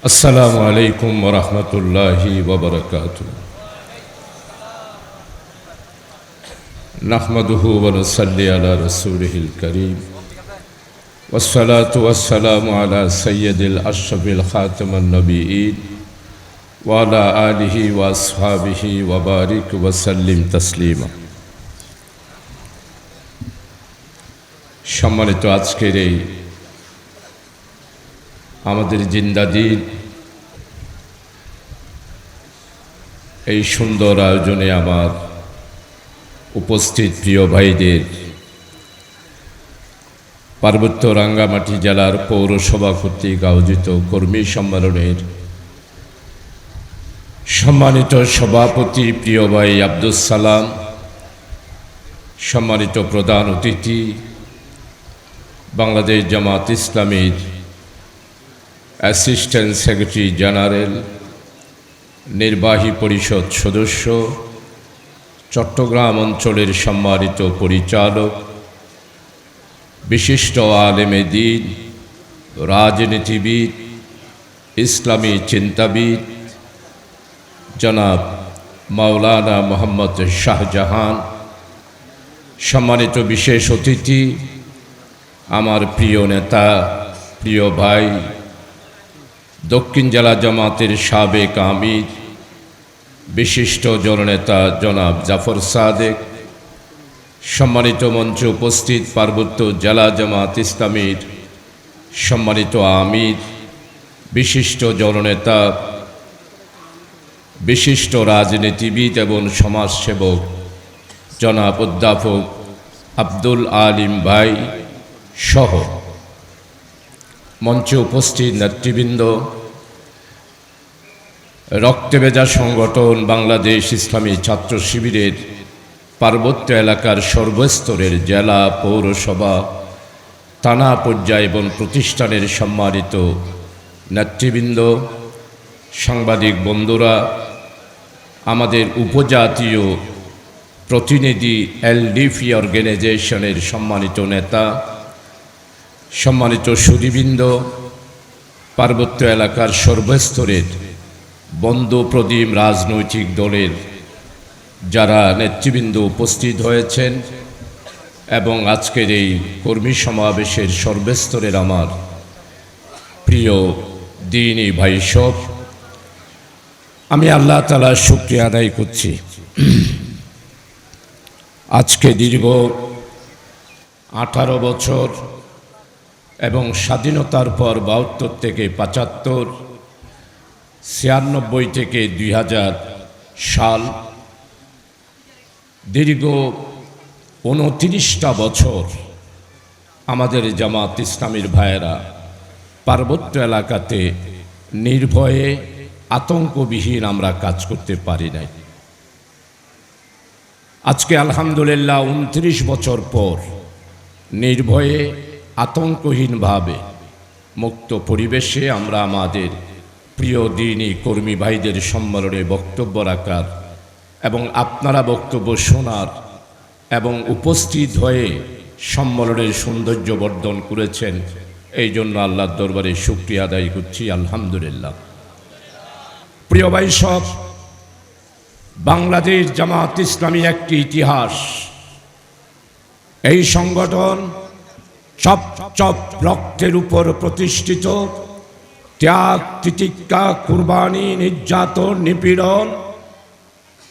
السلام عليكم ورحمة الله وبركاته نحمده ونصلي على رسوله الكريم والصلاة والسلام على سيد الأشرف الخاتم النبيين وعلى آله وأصحابه وبارك وسلم تسليما সম্মানিত আজকের এই আমাদের জিন্দাদিন এই সুন্দর আয়োজনে আমার উপস্থিত প্রিয় ভাইদের পার্বত্য রাঙ্গামাটি জেলার পৌরসভা কর্তৃক আয়োজিত কর্মী সম্মেলনের সম্মানিত সভাপতি প্রিয় ভাই আব্দুল সালাম, সম্মানিত প্রধান অতিথি, বাংলাদেশ জামাত ইসলামীর অ্যাসিস্ট্যান্ট সেক্রেটারি জেনারেল নির্বাহী পরিষদ সদস্য চট্টগ্রাম অঞ্চলের সম্মানিত পরিচালক বিশিষ্ট আলেমে দিন রাজনীতিবিদ ইসলামী চিন্তাবিদ জনাব মাওলানা মোহাম্মদ শাহজাহান সম্মানিত বিশেষ অতিথি আমার প্রিয় নেতা প্রিয় ভাই দক্ষিণ জেলা জামাতের সাবেক আমির, বিশিষ্ট জননেতা জনাব জাফর সাদেক, সম্মানিত মঞ্চে উপস্থিত পার্বত্য জেলা জামাত ইসলামীর সম্মানিত আমির, বিশিষ্ট জননেতা, বিশিষ্ট রাজনীতিবিদ এবং সমাজসেবক জনাব অধ্যাপক আব্দুল আলিম ভাই সহ মঞ্চে উপস্থিত নেতৃবৃন্দ রক্তে ভেজা সংগঠন বাংলাদেশ ইসলামী ছাত্র শিবিরের পার্বত্য এলাকার সর্বস্তরের জেলা পৌরসভা, থানা পর্যায় এবং প্রতিষ্ঠানের সম্মানিত নেতৃবৃন্দ, সাংবাদিক বন্ধুরা, আমাদের উপজাতীয় প্রতিনিধি, এলডিপি অর্গানাইজেশনের সম্মানিত নেতা সম্মানিত সুদীবৃন্দ, পার্বত্য এলাকার সর্বস্তরের বন্ধু প্রদীপ রাজনৈতিক দলের যারা নেতৃবৃন্দ উপস্থিত হয়েছেন এবং আজকের এই কর্মী সমাবেশের সর্বস্তরের আমার প্রিয় দিনী ভাই সব, আমি আল্লাহ তালা শুক্রিয়া আদায় করছি। আজকে দীর্ঘ আঠারো বছর এবং স্বাধীনতার পর বাহাত্তর থেকে পঁচাত্তর, ছিয়ানব্বই থেকে দুই হাজার সাল, দীর্ঘ উনত্রিশটা বছর আমাদের জামাত ইসলামীর ভাইয়েরা পার্বত্য এলাকাতে নির্ভয়ে, আতঙ্কবিহীন আমরা কাজ করতে পারি নাই। আজকে আলহামদুলিল্লাহ উনত্রিশ বছর পর নির্ভয়ে আতঙ্কহীনভাবে মুক্ত পরিবেশে আমরা আমাদের প্রিয় দিনই কর্মী ভাইদের সম্মেলনে বক্তব্য রাখার এবং আপনারা বক্তব্য শোনার এবং উপস্থিত হয়ে সম্মেলনের সৌন্দর্য বর্ধন করেছেন, এই জন্য আল্লাহর দরবারে শুক্রিয়া আদায় করছি, আলহামদুলিল্লাহ। প্রিয় ভাই সব, বাংলাদেশ জামাত ইসলামী একটি ইতিহাস। এই সংগঠন চপ চপ রক্তের উপর প্রতিষ্ঠিত। ত্যাগ, তিতিক্ষা, কুরবানি, নির্যাতন, নিপীড়ন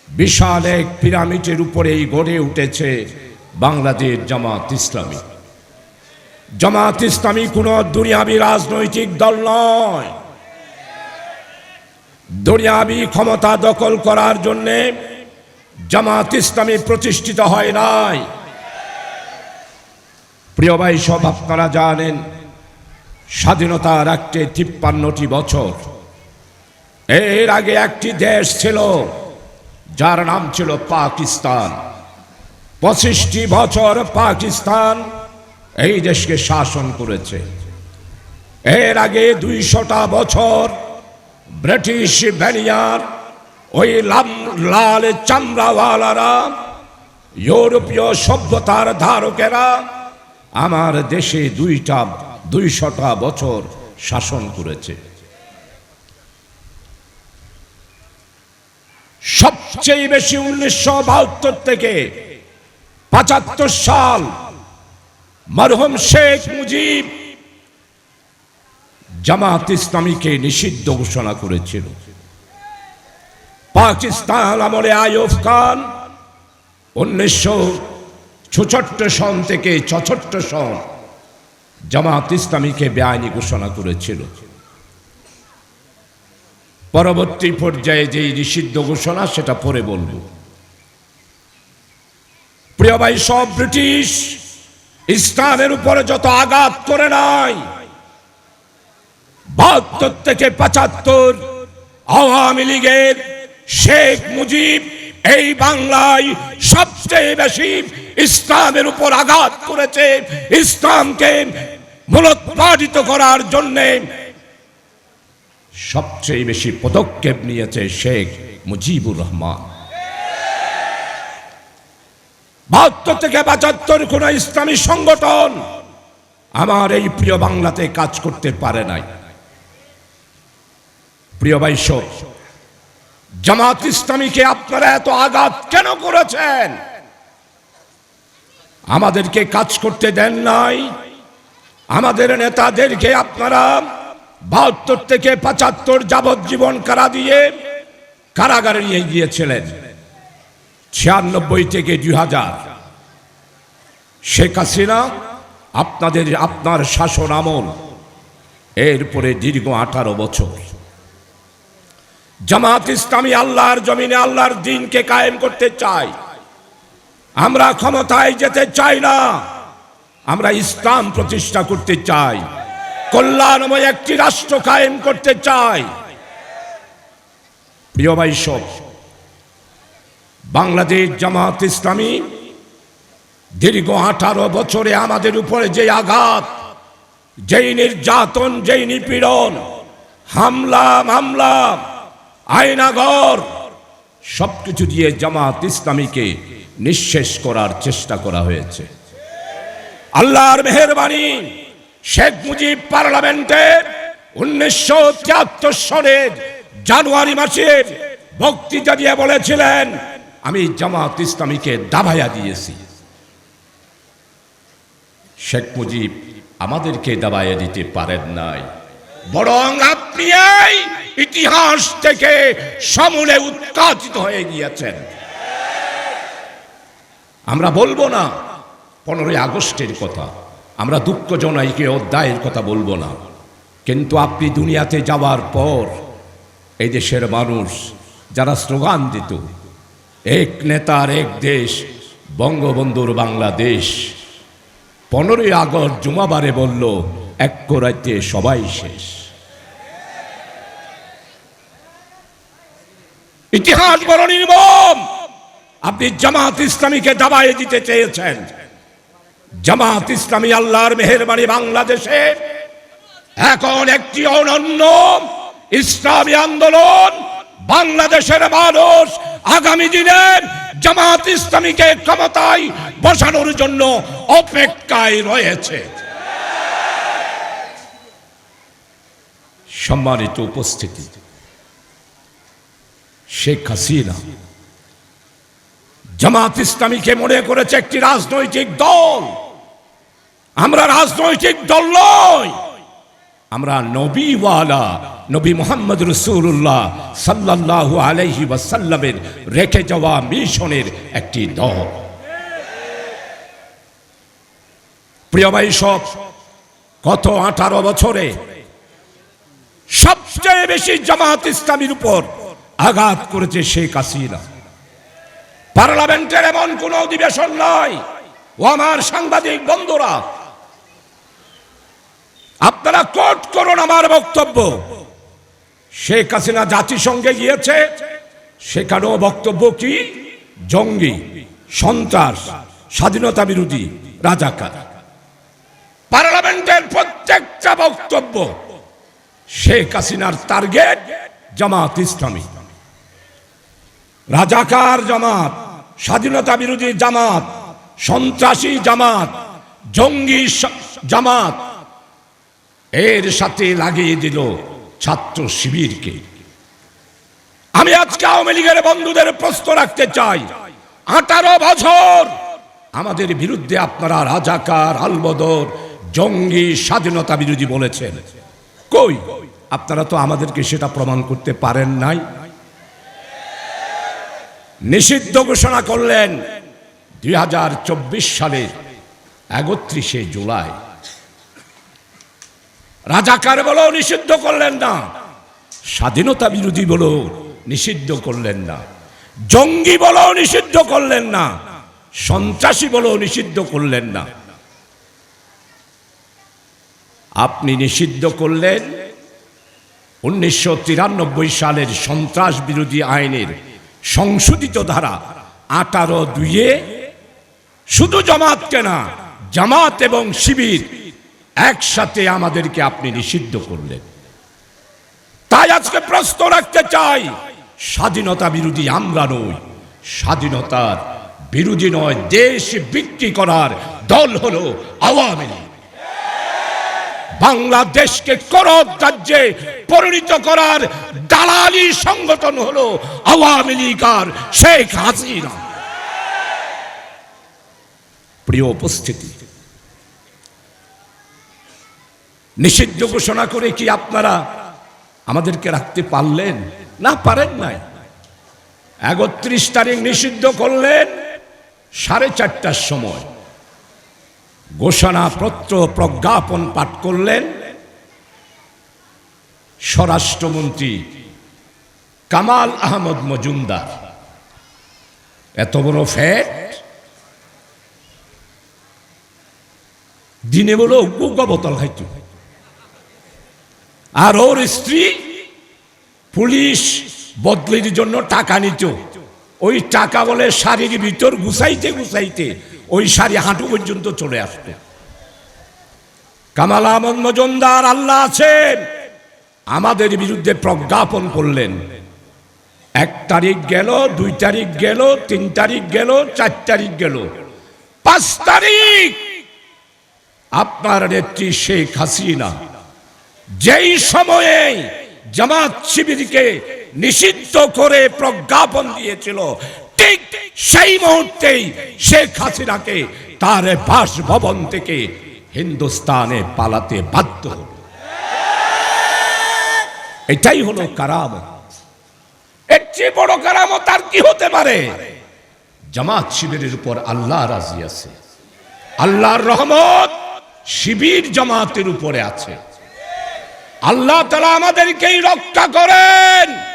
বিশাল এক পিরামিডের উপরেই গড়ে উঠেছে বাংলাদেশ জামাত ইসলামী। জামাত ইসলামী কোনো দুনিয়াবি রাজনৈতিক দল নয়। দুনিয়াবি ক্ষমতা দখল করার জন্যে জামাত ইসলামী প্রতিষ্ঠিত হয় নাই। প্রিয় ভাই, সব আপনারা জানেন স্বাধীনতা রাখতে তিপ্পান্নটি বছর। এর আগে একটি দেশ ছিল, যার নাম ছিল পাকিস্তান। পঁচিশটি বছর পাকিস্তান এই দেশকে শাসন করেছে। এর আগে দুইশটা বছর ব্রিটিশ ব্যারিয়ার ওই লাল চামড়াওয়ালারা, ইউরোপীয় সভ্যতার ধারকেরা আমার দেশে দুইটা, দুইশটা বছর শাসন করেছে। সবচেয়ে বেশি উনিশশো বাহাত্তর থেকে পঁচাত্তর সাল মরহম শেখ মুজিব জামাত ইসলামীকে নিষিদ্ধ ঘোষণা করেছিল। পাকিস্তান আমলে আয়ুফ খান উনিশশো ছষট্ট সন থেকে ছষট্ট সন জামাত ইসলামীকে বেআইনি ঘোষণা করেছিল। পরবর্তী পর্যায়ে যে নিষিদ্ধ ঘোষণা, সেটা পরে বলব। প্রিয় ভাই, সব ব্রিটিশ ইসলামের উপরে যত আঘাত করে নাই, বাহাত্তর থেকে পঁচাত্তর আওয়ামী লীগের শেখ মুজিব এই বাংলায় সবচেয়ে বেশি ইসলামের উপর আঘাত করেছে। ইসলামকে মূলোৎপাদিত করার জন্যে সবচেয়ে বেশি পদক্ষেপ নিয়েছে শেখ মুজিবুর রহমান। বাহাত্তর থেকে পঁচাত্তর কোন ইসলামী সংগঠন আমার এই প্রিয় বাংলাতে কাজ করতে পারে নাই। প্রিয় বাইশ জামাত ইসলামীকে আপনারা এত আঘাত কেন করেছেন? আমাদেরকে কাজ করতে দেন নাই। আমাদের নেতাদেরকে আপনারা বাহাত্তর থেকে পঁচাত্তর যাবজ্জীবন কারা দিয়ে কারাগারে নিয়ে গিয়েছিলেন? ছিয়ানব্বই থেকে দুই হাজার শেখ হাসিনা, আপনাদের, আপনার শাসন আমল। এরপরে দীর্ঘ আঠারো বছর। জামাত ইসলামী আল্লাহর জমিনে আল্লাহর দিনকে কায়েম করতে চাই আমরা ক্ষমতায় যেতে চাই না। আমরা ইসলাম প্রতিষ্ঠা করতে চাই। কল্যাণময় একটি রাষ্ট্র কায়েম করতে চাই। প্রিয় ভাই সব, বাংলাদেশ জামাত ইসলামী দীর্ঘ আঠারো বছরে আমাদের উপরে যে আঘাত, যেই নির্যাতন, যেই নিপীড়ন, হামলা, মামলা আয়নাগর সবকিছু দিয়ে জামাত ইসলামীকে নিঃশেষ করার চেষ্টা করা হয়েছে। আল্লাহর মেহরবানি শেখ মুজিব পার্লামেন্টে উনিশশো তিয়াত্তর সনের জানুয়ারি মাসের বক্তৃতা দিয়ে বলেছিলেন, আমি জামাত ইসলামীকে দাবাইয়া দিয়েছি। শেখ মুজিব আমাদেরকে দাবাইয়া দিতে পারেন নাই। বরং আপনি ইতিহাস থেকে সমূলে উৎকাচিত হয়ে গিয়েছেন। আমরা বলব না। পনেরোই আগস্টের কথা। আমরা দুঃখ জনাইকে অধ্যায়ের কথা বলব না। কিন্তু আপনি দুনিয়াতে যাওয়ার পর এই দেশের মানুষ যারা স্লোগান দিত, এক নেতার এক দেশ, বঙ্গবন্ধুর বাংলাদেশ। পনেরোই আগস্ট জুমাবারে বলল, এক রাতে সবাই শেষ। ইতিহাস বড় নির্মম! আপনি জামাত ইসলামীকে দাবায় দিতে চেয়েছেন। জামাত ইসলামী আল্লাহর মেহরবানি বাংলাদেশে এখন একটি অনন্য ইসলামী আন্দোলন বাংলাদেশের মানুষ আগামী দিনে জামাত ইসলামীকে ক্ষমতায় বসানোর জন্য অপেক্ষায় রয়েছে। সম্মানিত উপস্থিতি, শেখ হাসিনা জামাত ইসলামীকে মনে করেছে একটি রাজনৈতিক দল। আমরা রাজনৈতিক দল নয় আমরা নবীওয়ালা, নবী মোহাম্মদ রসুল্লাহ সাল্লাল্লাহু আলাইহি ওয়াসাল্লামের রেখে যাওয়া মিশনের একটি দল। প্রিয় ভাই সব, গত আঠারো বছরে সবচেয়ে বেশি জামাত ইসলামীর উপর আঘাত করেছে শেখ হাসিনা। পার্লামেন্টের এমন কোন অধিবেশন নয় ও আমার সাংবাদিক বন্ধুরা, আপনারা কোট করুন আমার বক্তব্য। শেখ হাসিনা জাতিসংঘে গিয়েছে, সেখানেও বক্তব্য কি? জঙ্গি, সন্ত্রাস, স্বাধীনতা বিরোধী, রাজাকার। পার্লামেন্টের প্রত্যেকটা বক্তব্য শেখ হাসিনার টার্গেট জামাত ইসলামী। রাজাকার জামাত, স্বাধীনতা বিরোধী জামাত, সন্ত্রাসী জামাত, জঙ্গি জামাত। এর সাথে লাগিয়ে দিল ছাত্র শিবিরকে। আমি আজকে আওয়ামী লীগের বন্ধুদের প্রশ্ন রাখতে চাই। আঠারো বছর আমাদের বিরুদ্ধে আপনারা রাজাকার, আলবদর, জঙ্গি, স্বাধীনতা বিরোধী বলেছেন। কই? আপনারা তো আমাদেরকে সেটা প্রমাণ করতে পারেন নাই। নিষিদ্ধ ঘোষণা করলেন দুই হাজার চব্বিশ সালের একত্রিশে জুলাই। রাজাকার বলেও নিষিদ্ধ করলেন না, স্বাধীনতা বিরোধী বলেও নিষিদ্ধ করলেন না, জঙ্গি বলেও নিষিদ্ধ করলেন না, সন্ত্রাসী বলেও নিষিদ্ধ করলেন না। আপনি নিষিদ্ধ করলেন উনিশশো তিরানব্বই সালের সন্ত্রাস বিরোধী আইনের সংশোধিত ধারা আঠারো দুইয়ে শুধু জামাতকে কেনা জামাত এবং শিবির একসাথে আমাদেরকে আপনি নিষিদ্ধ করলেন। তাই আজকে প্রশ্ন রাখতে চাই, স্বাধীনতা বিরোধী আমরা নই, স্বাধীনতার বিরোধী নয়, দেশ বিক্রি করার দল হলো আওয়ামী লীগ। বাংলাদেশকে করদ রাজ্যে পরিণত করার দালালি সংগঠন হলো আওয়ামী লীগ আর শেখ হাসিনা। প্রিয় উপস্থিতি, নিষিদ্ধ ঘোষণা করে কি আপনারা আমাদেরকে রাখতে পারলেন? না, পারেন নাই। একত্রিশ তারিখ নিষিদ্ধ করলেন সাড়ে চারটার সময়। ঘোষণাপত্র প্রজ্ঞাপন পাঠ করলেন স্বরাষ্ট্রমন্ত্রী কামাল আহমদ মজুমদার। এত বড় ফ্যাট? দিনে বলো গুগা বোতল খাইতো। আর ওর স্ত্রী পুলিশ বদলির জন্য টাকা নিত। ওই টাকা বলে শাড়ির ভিতর গুছাইতে গুছাইতে ওই শাড়ি হাঁটু পর্যন্ত চলে আসতো। কামাল আহমদ মজুমদার আল্লাহ আছেন, আমাদের বিরুদ্ধে প্রজ্ঞাপন করলেন। এক তারিখ গেল, দুই তারিখ গেল, তিন তারিখ গেল, চার তারিখ গেল। পাঁচ তারিখ! আপনার নেত্রী শেখ হাসিনা যেই সময়ে জামাত শিবিরকে নিষিদ্ধ করে প্রজ্ঞাপন দিয়েছিল, ঠিক সেই মুহূর্তেই শেখ হাসিনাকে তার বাসভবন থেকে হিন্দুস্তানে পালাতে বাধ্য হল। এটাই হলো কারাম এর চেয়ে বড় কারামত আর কি হতে পারে? জামাত শিবিরের উপর আল্লাহ রাজি আছে। আল্লাহর রহমত শিবির জামাতের উপরে আছে। আল্লাহ তালা আমাদেরকেই রক্ষা করেন।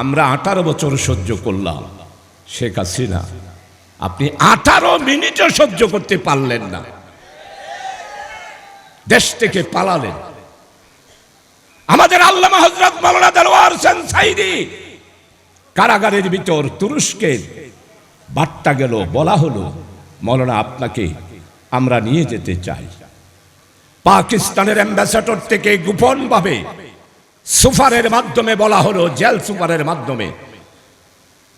আমরা আঠারো বছর সহ্য করলাম। শেখ হাসিনা, আপনি আঠারো মিনিটও সহ্য করতে পারলেন না। দেশ থেকে পালালেন। আমাদের আল্লামা হজরত সাইদি, কারাগারের ভিতর তুরস্কের বার্তা গেল, বলা হলো মৌলানা আপনাকে আমরা নিয়ে যেতে চাই। পাকিস্তানের অ্যাম্বাসাডর থেকে গোপনভাবে সুফারের মাধ্যমে বলা হলো, জেল সুফারের মাধ্যমে।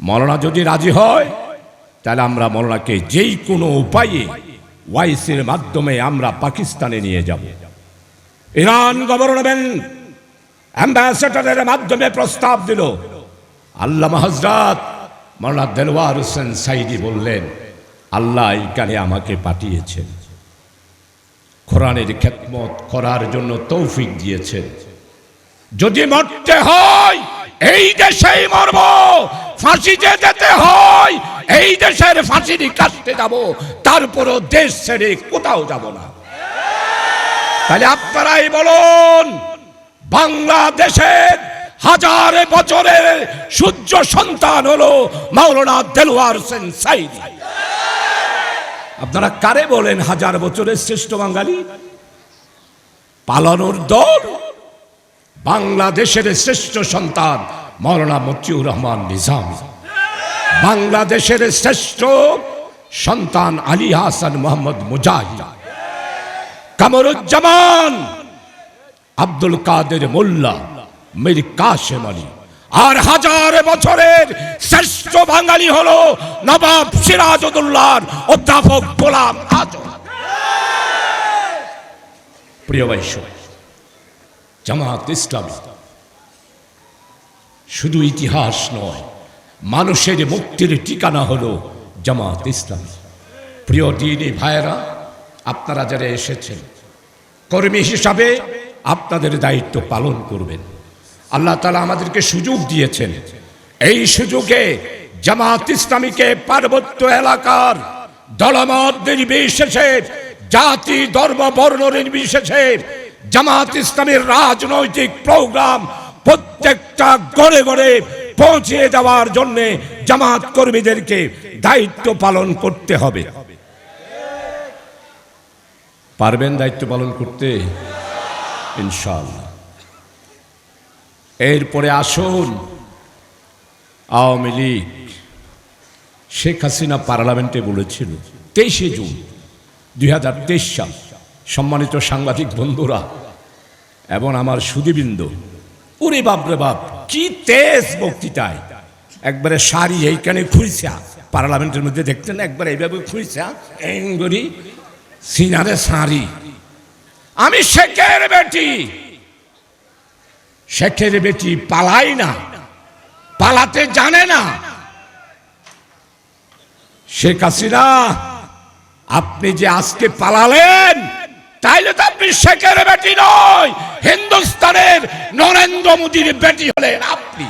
মৌলানা যদি রাজি হয়, তাহলে আমরা মৌলানাকে যেই কোনো উপায়ে ওয়াইসির মাধ্যমে আমরা পাকিস্তানে নিয়ে যাব। ইরান গভর্নমেন্ট অ্যাম্বাসেডারের মাধ্যমে প্রস্তাব দিল। আল্লাহ হজরত মৌলানা দেলওয়ার হোসেন সাইদি বললেন, আল্লাহ এইখানে আমাকে পাঠিয়েছেন। কোরআনের খেদমত করার জন্য তৌফিক দিয়েছেন। যদি মরতে হয়, এই দেশেই মরব। ফাঁসিতে যেতে হয়, এই দেশের ফাঁসির কাটতে যাব। তারপরও দেশ ছেড়ে কোথাও যাব না। তাহলে আপনারাই বলুন বাংলাদেশের হাজার বছরের সূর্য সন্তান হলো মাওলানা দেলোয়ার সেন সাইদি। আপনারা কারে বলেন হাজার বছরের শ্রেষ্ঠ বাঙালি? পালানোর দল? বাংলাদেশের শ্রেষ্ঠ সন্তান মৌলানা মতিউর রহমান নিজাম। বাংলাদেশের শ্রেষ্ঠ সন্তান আলী হাসান মোহাম্মদ মুজাহিদ। কামরুজ্জামান আব্দুল কাদের মোল্লা, মীর কাশেম আলী। আর হাজার বছরের শ্রেষ্ঠ বাঙালি হলো নবাব সিরাজউদ্দৌলার অধ্যাপক গোলাম আজম। প্রিয় বৈশ্ব জামাত ইসলামী। শুধু ইতিহাস নয়, মানুষের মুক্তির ঠিকানা হলো জামাত ইসলাম। প্রিয় দিনী ভাইয়েরা, আপনারা যারা এসেছেন, কর্মী হিসাবে আপনাদের দায়িত্ব পালন করবেন। আল্লাহ তালা আমাদেরকে সুযোগ দিয়েছেন। এই সুযোগে জামাত ইসলামীকে পার্বত্য এলাকার দলমত নির্বিশেষে, জাতি ধর্ম বর্ণ নির্বিশেষে জামাত ইসলামের রাজনৈতিক প্রোগ্রাম প্রত্যেকটা গড়ে গড়ে পৌঁছে দেওয়ার জন্য জামাত কর্মীদেরকে দায়িত্ব পালন করতে হবে। পারবেন দায়িত্ব পালন করতে? ইনশাল্লাহ এরপরে আসুন, আওয়ামী লীগ, শেখ হাসিনা পার্লামেন্টে বলেছিল তেইশে জুন দুই হাজার তেইশ সাল সম্মানিত সাংবাদিক বন্ধুরা, এবং আমার সুদীবৃন্দ উরে বাপরে বাপ, কি তেজ বক্তৃতায়। একবারে শাড়ি এইখানে খুঁজছা, পার্লামেন্টের মধ্যে দেখতেন একবার এইভাবে খুঁজছা এঙ্গরি সিনারে শাড়ি। আমি শেখের বেটি শেখের বেটি পালাই না, পালাতে জানে না। শেখ হাসিনা, আপনি যে আজকে পালালেন তাইলে তো আপনি শেখের বেটি নয়। হিন্দুস্তানের নরেন্দ্র মোদীর বেটি হলেন আপনি।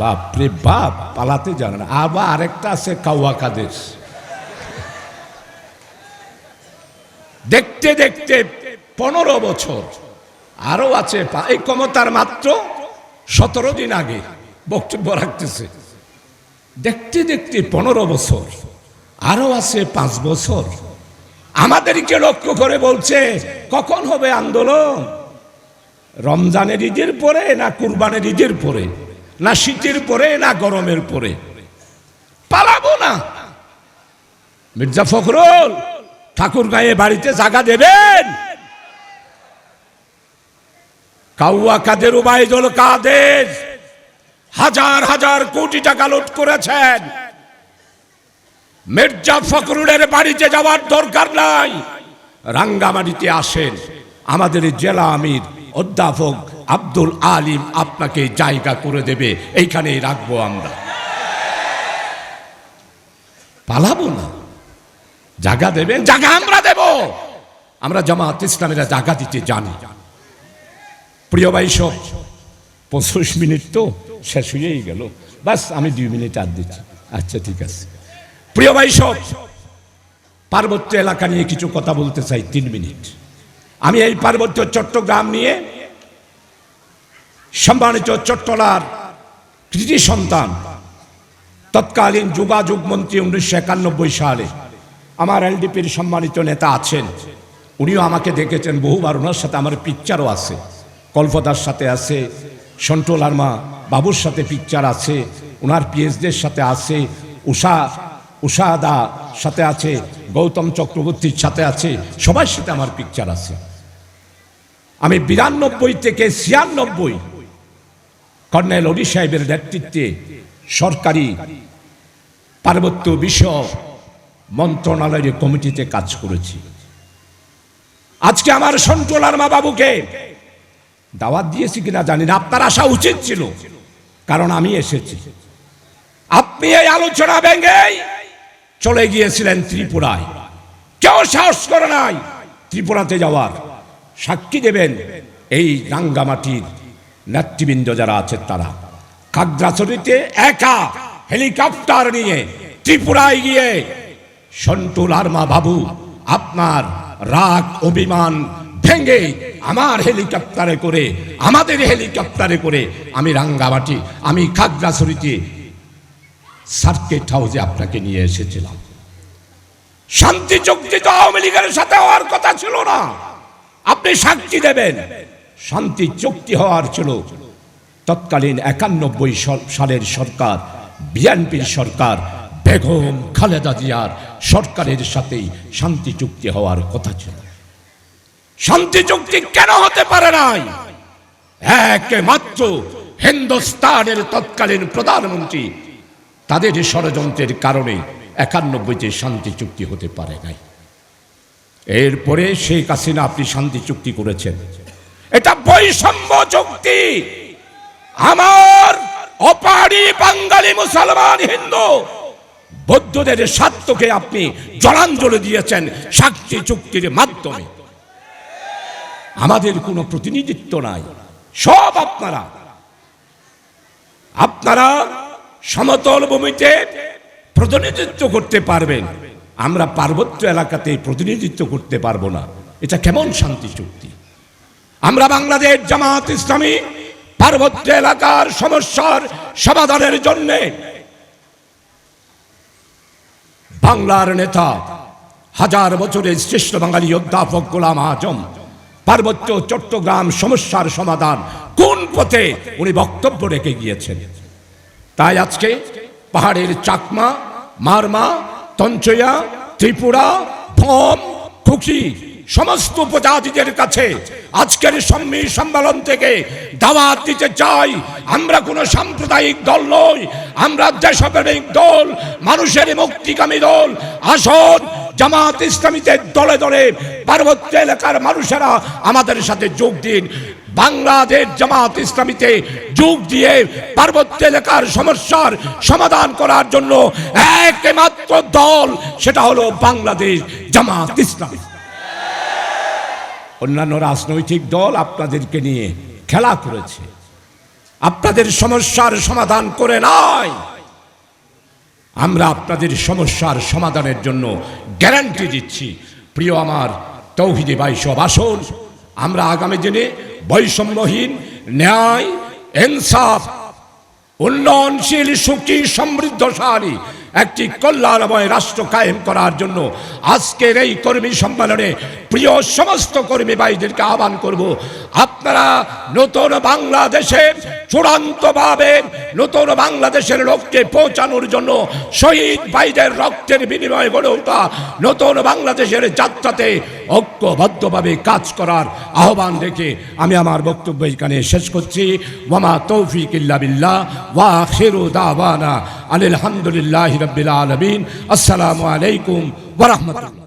বাপরে বাপ, পালাতে জানে না। আবার আরেকটা আছে কাউয়া কাদের। দেখতে দেখতে পনেরো বছর। আরও আছে, এই ক্ষমতার মাত্র সতেরো দিন আগে বক্তব্য রাখতেছে। দেখতে দেখতে পনেরো বছর। আরও আছে পাঁচ বছর। আমাদেরকে লক্ষ্য করে বলছে, কখন হবে আন্দোলন? রমজানের ঈদের পরে না কুরবানের ঈদের পরে? না শীতের পরে না গরমের পরে? পালাবো না। মির্জা ফখরুল ঠাকুর গায়ে বাড়িতে জায়গা দেবেন। কাউয়া কাদের উবাইদুল কাদের, হাজার হাজার কোটি টাকা লুট করেছেন। মির্জা ফখরুলের বাড়িতে যাওয়ার দরকার নাই। রাঙ্গামাটিতে আসেন। আমাদের জেলা আমির অধ্যাপক আব্দুল আলিম আপনাকে জায়গা করে দেবে। এইখানেই রাখব আমরা। পালাবো না। জায়গা দেবেন? জায়গা আমরা দেব। আমরা জামাত ইসলামেরা জায়গা দিতে জানি। প্রিয় ভাই সব, পঁচিশ মিনিট তো শেষ হয়েই গেল। বাস, আমি দুই মিনিট আর দিচ্ছি। আচ্ছা ঠিক আছে। প্রিয় ভাই সব, পার্বত্য এলাকা নিয়ে কিছু কথা বলতে চাই, তিন মিনিট। আমি এই পার্বত্য চট্টগ্রাম নিয়ে সম্মানিত চট্টলার কৃতি সন্তান, তৎকালীন যোগাযোগ মন্ত্রী উনিশশো একানব্বই সালে আমার এলডিপির সম্মানিত নেতা আছেন। উনিও আমাকে দেখেছেন বহুবার, ওনার সাথে আমার পিকচারও আছে। কল্পতার সাথে আছে সন্ট্রোল আর্মা বাবুর সাথে পিকচার আছে, ওনার পিএইচডির সাথে আছে উষা উষা দা সাথে আছে, গৌতম চক্রবর্তীর সাথে আছে, সবার সাথে আমার পিকচার আছে। আমি বিরানব্বই থেকে ছিয়ানব্বই কর্নেল অলি সাহেবের নেতৃত্বে সরকারি পার্বত্য বিষয় মন্ত্রণালয়ের কমিটিতে কাজ করেছি। আজকে আমার সন্ট্রোলার মা বাবুকে দাওয়াত দিয়েছি কিনা জানি না, আপনার আসা উচিত ছিল, কারণ আমি এসেছি। আপনি এই আলোচনা ভেঙে চলে গিয়েছিলেন ত্রিপুরায়। কেউ সাহস করে নাই ত্রিপুরাতে যাওয়ার। সাক্ষী দেবেন এই রাঙ্গামাটির নেতৃবৃন্দ যারা আছে তারা। খাগড়াছড়িতে একা হেলিকপ্টার নিয়ে ত্রিপুরায় গিয়ে সন্টুল আর্মা বাবু, আপনার রাগ, অভিমান ভেঙে আমার হেলিকপ্টারে করে, আমাদের হেলিকপ্টারে করে আমি রাঙ্গামাটি, আমি খাগড়াছড়িতে সার্কিট হাউসে আপনাকে নিয়ে এসেছিলাম। শান্তি চুক্তি তো আওয়ামী লীগের সাথে হওয়ার কথা ছিল না। আপনি সাক্ষী দেবেন। শান্তি চুক্তি হওয়ার ছিল। তৎকালীন একানব্বই সালের সরকার, বিএনপির সরকার, বেগম খালেদা জিয়ার সরকারের সাথেই শান্তি চুক্তি হওয়ার কথা ছিল। শান্তি চুক্তি কেন হতে পারে নাই? একমাত্র হিন্দুস্তানের তৎকালীন প্রধানমন্ত্রী তাদের ষড়যন্ত্রের কারণে একানব্বইতে শান্তি চুক্তি হতে পারে নাই। এরপরে শেখ হাসিনা আপনি শান্তি চুক্তি করেছেন। এটা বৈষম্য চুক্তি। আমার অপারি বাঙালি মুসলমান হিন্দু বৌদ্ধদের স্বার্থকে আপনি জলাঞ্জলি দিয়েছেন সাক্ষী চুক্তির মাধ্যমে। আমাদের কোনো প্রতিনিধিত্ব নাই। সব আপনারা। আপনারা সমতল ভূমিতে প্রতিনিধিত্ব করতে পারবেন আমরা পার্বত্য এলাকাতে প্রতিনিধিত্ব করতে পারব না। এটা কেমন শান্তি চুক্তি? আমরা বাংলাদেশ জামাত ইসলামী পার্বত্য এলাকার সমস্যার সমাধানের জন্য বাংলার নেতা, হাজার বছরের শ্রেষ্ঠ বাঙালি অধ্যাপক গোলাম আজম, পার্বত্য চট্টগ্রাম সমস্যার সমাধান কোন পথে উনি বক্তব্য রেখে গিয়েছেন? তাই আজকে পাহাড়ের চাকমা, মারমা, তঞ্চয়া, ত্রিপুরা, ভম, খুকি, সমস্ত উপজাতিদের কাছে আজকের সম্মি সম্মেলন থেকে দাওয়াত দিতে চাই। আমরা কোনো সাম্প্রদায়িক দল নই, আমরা দেশপ্রেমিক দল, মানুষের মুক্তিকামী দল। আসন, জামাত ইসলামীতে দলে দলে পার্বত্য এলাকার মানুষেরা আমাদের সাথে যোগ দিন। বাংলাদেশ জামাত ইসলামীতে যোগ দিয়ে পার্বত্য এলাকার সমস্যার সমাধান করার জন্য একমাত্র দল, সেটা হলো বাংলাদেশ জামাত ইসলামী। অন্যান্য রাজনৈতিক দল আপনাদেরকে নিয়ে খেলা করেছে। আপনাদের সমস্যার সমাধান করে নাই। আমরা আপনাদের সমস্যার সমাধানের জন্য গ্যারান্টি দিচ্ছি। প্রিয় আমার তৌহিদি ভাই সব আসুন। আমরা আগামী দিনে বৈষম্যহীন ন্যায় ইনসাফ উন্নয়নশীল সুখী সমৃদ্ধশালী একটি কল্যাণময় রাষ্ট্র কায়েম করার জন্য আজকের এই কর্মী সম্মেলনে প্রিয় সমস্ত কর্মী ভাইদেরকে আহ্বান করব। আপনারা নতুন বাংলাদেশের চূড়ান্তভাবে নতুন বাংলাদেশের লক্ষ্যে পৌঁছানোর জন্য শহীদ ভাইদের রক্তের বিনিময়ে গড়ে ওঠা নতুন বাংলাদেশের যাত্রাতে ঐক্যবদ্ধভাবে কাজ করার আহ্বান রেখে আমি আমার বক্তব্য এখানে শেষ করছি। ওমা তৌফিক ইল্লা বিল্লাহ। ওয়া আখিরু দাওয়ানা আলহামদুলিল্লাহি رب العالمين. السلام عليكم ورحمة الله.